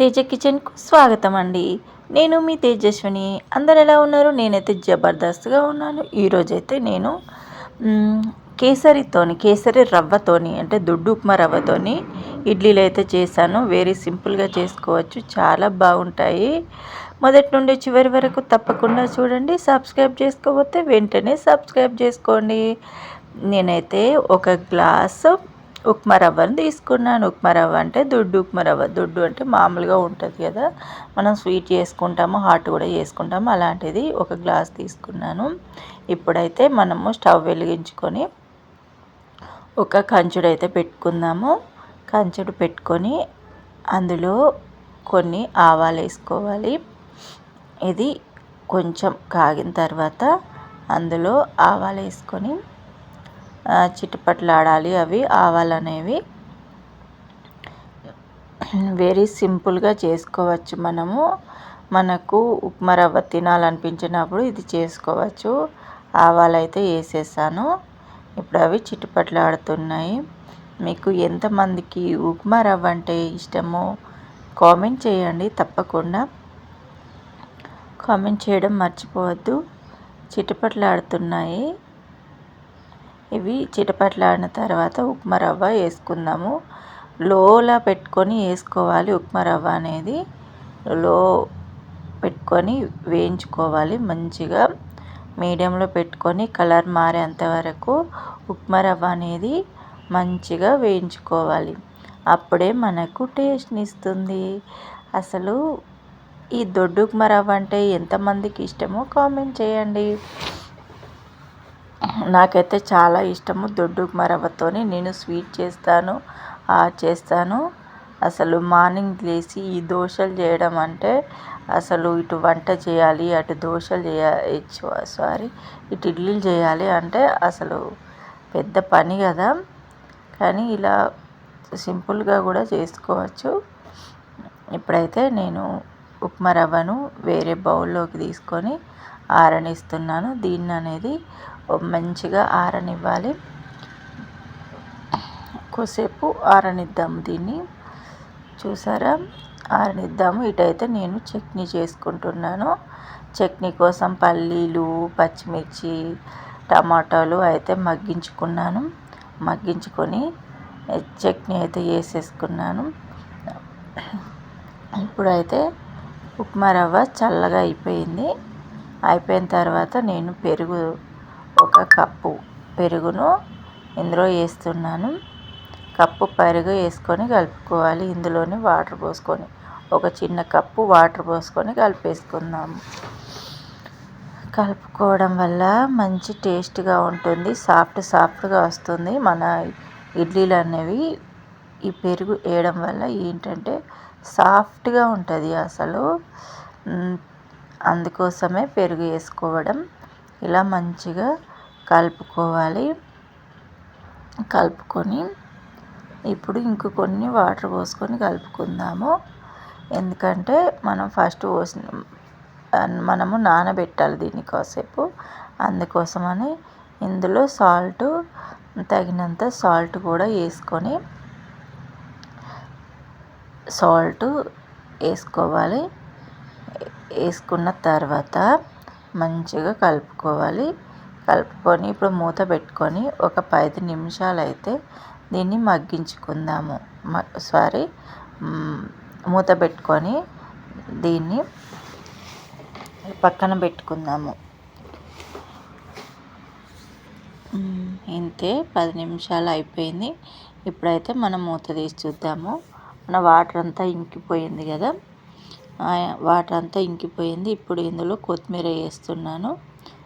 తేజ కిచెన్కు స్వాగతం అండి నేను మీ తేజస్విని. అందరు ఎలా ఉన్నారు? నేనైతే జబర్దస్త్గా ఉన్నాను. ఈరోజైతే నేను కేసరితోని కేసరి రవ్వతోని అంటే దొడ్డు ఉప్మా రవ్వతోని ఇడ్లీలు అయితే చేశాను. వెరీ సింపుల్గా చేసుకోవచ్చు. చాలా బాగుంటాయి. మొదటి నుండి చివరి వరకు తప్పకుండా చూడండి. సబ్స్క్రైబ్ చేసుకోకపోతే వెంటనే సబ్స్క్రైబ్ చేసుకోండి. నేనైతే ఒక గ్లాసు ఉప్మా రవ్వను తీసుకున్నాను. ఉప్మా రవ్వ అంటే దొడ్డు ఉప్మా రవ్వ. దొడ్డు అంటే మామూలుగా ఉంటుంది కదా. మనం స్వీట్ చేసుకుంటాము హాట్ కూడా చేసుకుంటాము. అలాంటిది ఒక గ్లాస్ తీసుకున్నాను. ఇప్పుడైతే మనము స్టవ్ వెలిగించుకొని ఒక కంచుడు అయితే పెట్టుకుందాము. కంచుడు పెట్టుకొని అందులో కొన్ని ఆవాలు వేసుకోవాలి. ఇది కొంచెం కాగిన తర్వాత అందులో ఆవాలు వేసుకొని చిటపట్లాడాలి అవి ఆవాలు అనేవి వెరీ సింపుల్గా చేసుకోవచ్చు మనము. మనకు ఉప్మా రవ్వ తినాలనిపించినప్పుడు ఇది చేసుకోవచ్చు. ఆవాలు అయితే వేసేసాను. ఇప్పుడు అవి చిటపట్లాడుతున్నాయి. మీకు ఎంతమందికి ఉప్మా రవ్వ అంటే ఇష్టమో కామెంట్ చేయండి తప్పకుండా. కామెంట్ చేయడం మర్చిపోవద్దు. చిటపట్లాడుతున్నాయి. ఇవి చిటపట్లాడిన తర్వాత ఉప్మా రవ్వ వేసుకుందాము. లోలా పెట్టుకొని వేసుకోవాలి ఉప్మా రవ్వ అనేది. లో పెట్టుకొని వేయించుకోవాలి మంచిగా. మీడియంలో పెట్టుకొని కలర్ మారేంత వరకు ఉప్మా రవ్వ అనేది మంచిగా వేయించుకోవాలి. అప్పుడే మనకు టేస్ట్ని ఇస్తుంది అసలు ఈ దొడ్డు ఉప్మా రవ్వ అంటే ఎంతమందికి ఇష్టమో కామెంట్ చేయండి. నాకైతే చాలా ఇష్టము దొడ్డు ఉప్మా రవ్వతోని నేను స్వీట్ చేస్తాను చేస్తాను. అసలు మార్నింగ్ లేచి ఈ దోశలు చేయడం అంటే అసలు ఇటు వంట చేయాలి అటు దోశలు చేయాలి సారీ ఇటు ఇడ్లీలు చేయాలి అంటే అసలు పెద్ద పని కదా. కానీ ఇలా సింపుల్గా కూడా చేసుకోవచ్చు. ఇప్పుడైతే నేను ఉప్మా రవ్వను వేరే బౌల్లోకి తీసుకొని ఆరనిస్తున్నాను. దీన్ని అనేది మంచిగా ఆరనివ్వాలి. కొద్దిసేపు ఆరనిద్దాము దీన్ని. చూసారా? ఆరనిద్దాము. ఇటైతే నేను చట్నీ చేసుకుంటున్నాను. చట్నీ కోసం పల్లీలు పచ్చిమిర్చి టమాటాలు అయితే మగ్గించుకున్నాను. మగ్గించుకొని చట్నీ అయితే వేసేసుకున్నాను. ఇప్పుడైతే ఉప్మా రవ్వ చల్లగా అయిపోయింది. అయిపోయిన తర్వాత నేను పెరుగు ఒక కప్పు పెరుగును ఇందులో వేస్తున్నాను కప్పు పెరుగు వేసుకొని కలుపుకోవాలి. ఇందులోనే వాటర్ పోసుకొని ఒక చిన్న కప్పు వాటర్ పోసుకొని కలిపేసుకుందాము. కలుపుకోవడం వల్ల మంచి టేస్ట్గా ఉంటుంది. సాఫ్ట్ సాఫ్ట్గా వస్తుంది. మన ఇడ్లీలు అనేవి ఈ పెరుగు వేయడం వల్ల ఏంటంటే సాఫ్ట్గా ఉంటుంది అసలు. అందుకోసమే పెరుగు వేసుకోవడం. ఇలా మంచిగా కలుపుకోవాలి. కలుపుకొని ఇప్పుడు ఇంక కొన్ని వాటర్ పోసుకొని కలుపుకుందాము. ఎందుకంటే మనం ఫస్ట్ పోసిన మనము నానబెట్టాలి దీన్ని కాసేపు. అందుకోసమని ఇందులో సాల్ట్ తగినంత సాల్ట్ కూడా వేసుకొని సాల్ట్ వేసుకోవాలి. వేసుకున్న తర్వాత మంచిగా కలుపుకోవాలి. కలుపుకొని ఇప్పుడు మూత పెట్టుకొని ఒక పది నిమిషాలు అయితే దీన్ని మగ్గించుకుందాము. సారీ మూత పెట్టుకొని దీన్ని పక్కన పెట్టుకుందాము. ఇంతే పది నిమిషాలు అయిపోయింది. ఇప్పుడైతే మనం మూత తీసి చూద్దాము. మన వాటర్ అంతా ఇంకిపోయింది కదా. వాటర్ అంతా ఇంకిపోయింది. ఇప్పుడు ఇందులో కొత్తిమీర వేస్తున్నాను.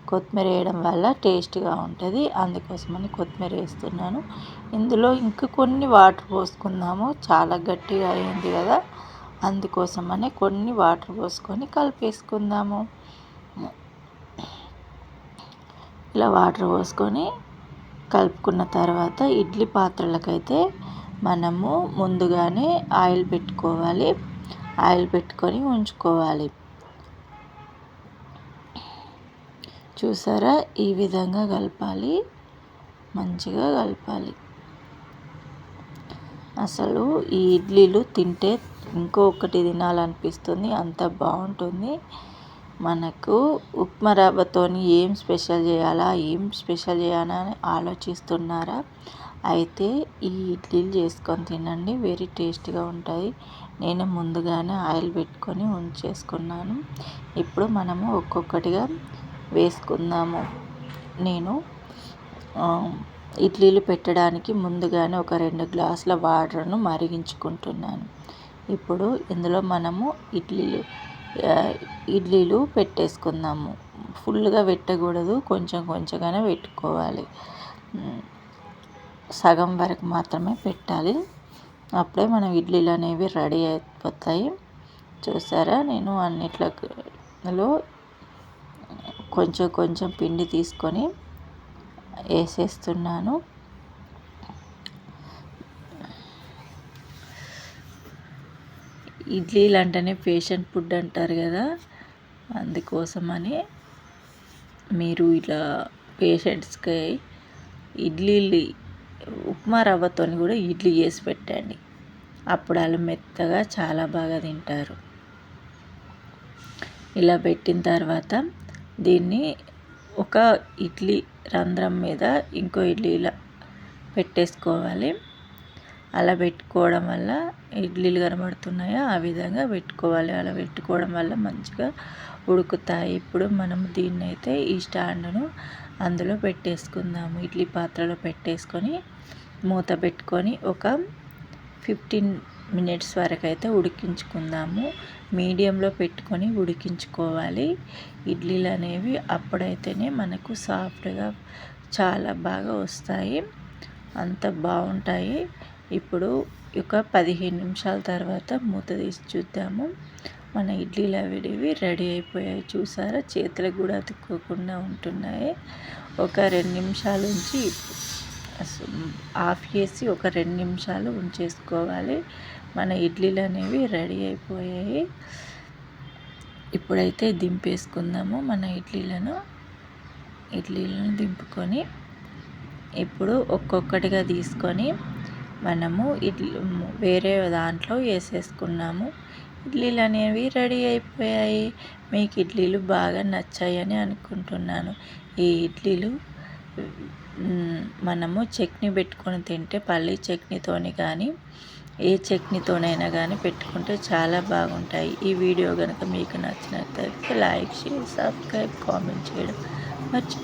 కొత్తిమీర వేయడం వల్ల టేస్ట్గా ఉంటుంది. అందుకోసమని కొత్తిమీర వేస్తున్నాను. ఇందులో ఇంక కొన్ని వాటర్ పోసుకుందాము. చాలా గట్టిగా అయింది కదా. అందుకోసమని కొన్ని వాటర్ పోసుకొని కలిపేసుకుందాము. ఇలా వాటర్ పోసుకొని కలుపుకున్న తర్వాత ఇడ్లీ పాత్రలకైతే మనము ముందుగానే ఆయిల్ పెట్టుకోవాలి. ఆయిల్ పెట్టుకొని ఉంచుకోవాలి. చూసారా? ఈ విధంగా కలపాలి. మంచిగా కలపాలి. అసలు ఈ ఇడ్లీలు తింటే ఇంకొకటి తినాలనిపిస్తుంది. అంత బాగుంటుంది. మనకు ఉప్మా రవ్వతోని ఏం స్పెషల్ చేయాలా? ఏం స్పెషల్ చేయాలా అని ఆలోచిస్తున్నారా? అయితే ఈ ఇడ్లీలు చేసుకొని తినండి. వెరీ టేస్ట్గా ఉంటాయి. నేను ముందుగానే ఆయిల్ పెట్టుకొని ఉంచేసుకున్నాను. ఇప్పుడు మనము ఒక్కొక్కటిగా వేసుకుందాము. నేను ఇడ్లీలు పెట్టడానికి ముందుగానే ఒక రెండు గ్లాసుల వాటర్ను మరిగించుకుంటున్నాను. ఇప్పుడు ఇందులో మనము ఇడ్లీలు ఇడ్లీలు పెట్టేసుకుందాము. ఫుల్గా పెట్టకూడదు కొంచెం కొంచెంగానే పెట్టుకోవాలి. సగం వరకు మాత్రమే పెట్టాలి. అప్పుడే మనం ఇడ్లీలు అనేవి రెడీ అయిపోతాయి. చూసారా? నేను అన్నిట్లలో కొంచెం కొంచెం పిండి తీసుకొని వేసేస్తున్నాను. ఇడ్లీలు అంటేనే పేషెంట్ ఫుడ్ అంటారు కదా? అందుకోసమని మీరు ఇలా పేషెంట్స్కి ఇడ్లీలు ఉప్మా రవ్వతో కూడా ఇడ్లీ చేసి పెట్టండి. అప్పుడు వాళ్ళు మెత్తగా చాలా బాగా తింటారు. ఇలా పెట్టిన తర్వాత దీన్ని ఒక ఇడ్లీ రంధ్రం మీద ఇంకో ఇడ్లీ ఇలా పెట్టేసుకోవాలి. అలా పెట్టుకోవడం వల్ల ఇడ్లీలు కనబడుతున్నాయో? ఆ విధంగా పెట్టుకోవాలి. అలా పెట్టుకోవడం వల్ల మంచిగా ఉడుకుతాయి. ఇప్పుడు మనం దీన్ని అయితే ఈ స్టాండ్ను అందులో పెట్టేసుకుందాము. ఇడ్లీ పాత్రలో పెట్టేసుకొని మూత పెట్టుకొని ఒక ఫిఫ్టీన్ మినిట్స్ వరకు అయితే ఉడికించుకుందాము. మీడియంలో పెట్టుకొని ఉడికించుకోవాలి. ఇడ్లీలు అనేవి అప్పుడైతేనే మనకు సాఫ్ట్గా చాలా బాగా వస్తాయి. అంత బాగుంటాయి. ఇప్పుడు ఒక పదిహేను నిమిషాల తర్వాత మూత తీసి చూద్దాము. మన ఇడ్లీలు అవిడివి రెడీ అయిపోయాయి. చూసారా? చేతులకు కూడా అతుక్కోకుండా ఉంటున్నాయి. ఒక రెండు నిమిషాల నుంచి ఆఫ్ చేసి ఒక రెండు నిమిషాలు ఉంచేసుకోవాలి. మన ఇడ్లీలు అనేవి రెడీ అయిపోయాయి. ఇప్పుడైతే దింపేసుకుందాము మన ఇడ్లీలను. ఇడ్లీలను దింపుకొని ఇప్పుడు ఒక్కొక్కటిగా తీసుకొని మనము ఇడ్లీ వేరే దాంట్లో వేసేసుకున్నాము. ఇడ్లీలు అనేవి రెడీ అయిపోయాయి. మీకు ఇడ్లీలు బాగా నచ్చాయని అనుకుంటున్నాను. ఈ ఇడ్లీలు మనము చట్నీ పెట్టుకొని తింటే పల్లీ చట్నీతోని కానీ ఏ చట్నీతోనైనా కానీ పెట్టుకుంటే చాలా బాగుంటాయి. ఈ వీడియో కనుక మీకు నచ్చినట్లయితే లైక్ షేర్ సబ్స్క్రైబ్ కామెంట్ చేయడం మర్చి